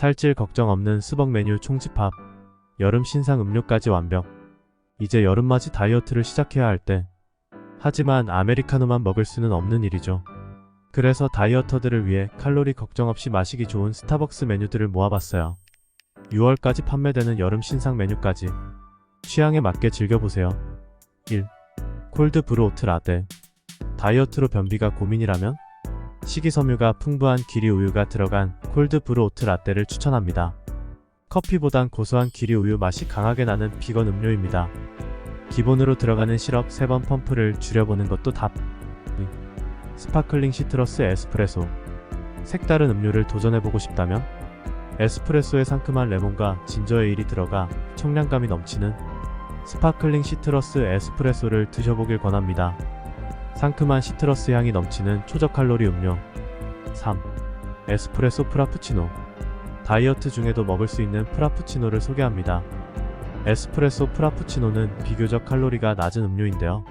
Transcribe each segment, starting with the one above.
살찔 걱정 없는 수박 메뉴 총집합. 여름 신상 음료까지 완벽. 이제 여름맞이 다이어트를 시작해야 할 때. 하지만 아메리카노만 먹을 수는 없는 일이죠. 그래서 다이어터들을 위해 칼로리 걱정 없이 마시기 좋은 스타벅스 메뉴들을 모아봤어요. 6월까지 판매되는 여름 신상 메뉴까지 취향에 맞게 즐겨보세요. 1. 콜드 브루 오트 라떼 다이어트로 변비가 고민이라면 식이섬유가 풍부한 기리 우유가 들어간 콜드 브루 오트 라떼를 추천합니다. 커피보단 고소한 기리 우유 맛이 강하게 나는 비건 음료입니다. 기본으로 들어가는 시럽 3번 펌프를 줄여보는 것도 답. 스파클링 시트러스 에스프레소 색다른 음료를 도전해보고 싶다면 에스프레소에 상큼한 레몬과 진저 에일이 들어가 청량감이 넘치는 스파클링 시트러스 에스프레소를 드셔보길 권합니다. 상큼한 시트러스 향이 넘치는 초저칼로리 음료 3. 에스프레소 프라푸치노 다이어트 중에도 먹을 수 있는 프라푸치노를 소개합니다. 에스프레소 프라푸치노는 비교적 칼로리가 낮은 음료인데요.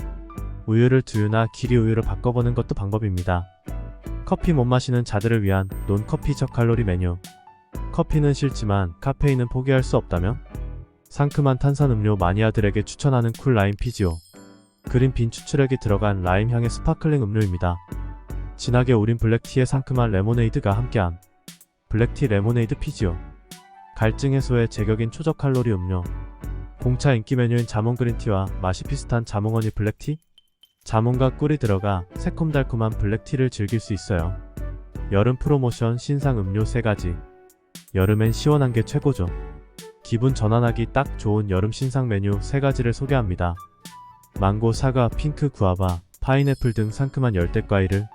우유를 두유나 기리 우유로 바꿔보는 것도 방법입니다. 커피 못 마시는 자들을 위한 논커피 저칼로리 메뉴 커피는 싫지만 카페인은 포기할 수 없다면 상큼한 탄산음료 마니아들에게 추천하는 쿨 라임 피지오 그린빈 추출액이 들어간 라임 향의 스파클링 음료입니다. 진하게 우린 블랙티에 상큼한 레모네이드가 함께한 블랙티 레모네이드 피지오 갈증 해소에 제격인 초저칼로리 음료 공차 인기 메뉴인 자몽 그린티와 맛이 비슷한 자몽 허니 블랙티 자몽과 꿀이 들어가 새콤달콤한 블랙티를 즐길 수 있어요. 여름 프로모션 신상 음료 3가지 여름엔 시원한 게 최고죠. 기분 전환하기 딱 좋은 여름 신상 메뉴 3가지를 소개합니다. 망고, 사과, 핑크, 구아바, 파인애플 등 상큼한 열대 과일을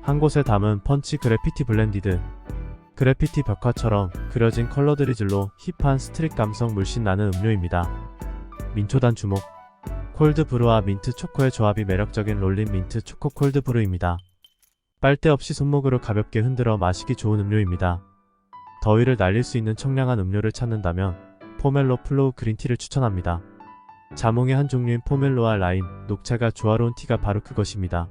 한 곳에 담은 펀치 그래피티 블렌디드 그래피티 벽화처럼 그려진 컬러 드리즐로 힙한 스트릿 감성 물씬 나는 음료입니다. 민초단 주목 콜드 브루와 민트 초코의 조합이 매력적인 롤린 민트 초코 콜드 브루입니다. 빨대 없이 손목으로 가볍게 흔들어 마시기 좋은 음료입니다. 더위를 날릴 수 있는 청량한 음료를 찾는다면 포멜로 플로우 그린티를 추천합니다. 자몽의 한 종류인 포멜로와 라임, 녹차가 조화로운 티가 바로 그것입니다.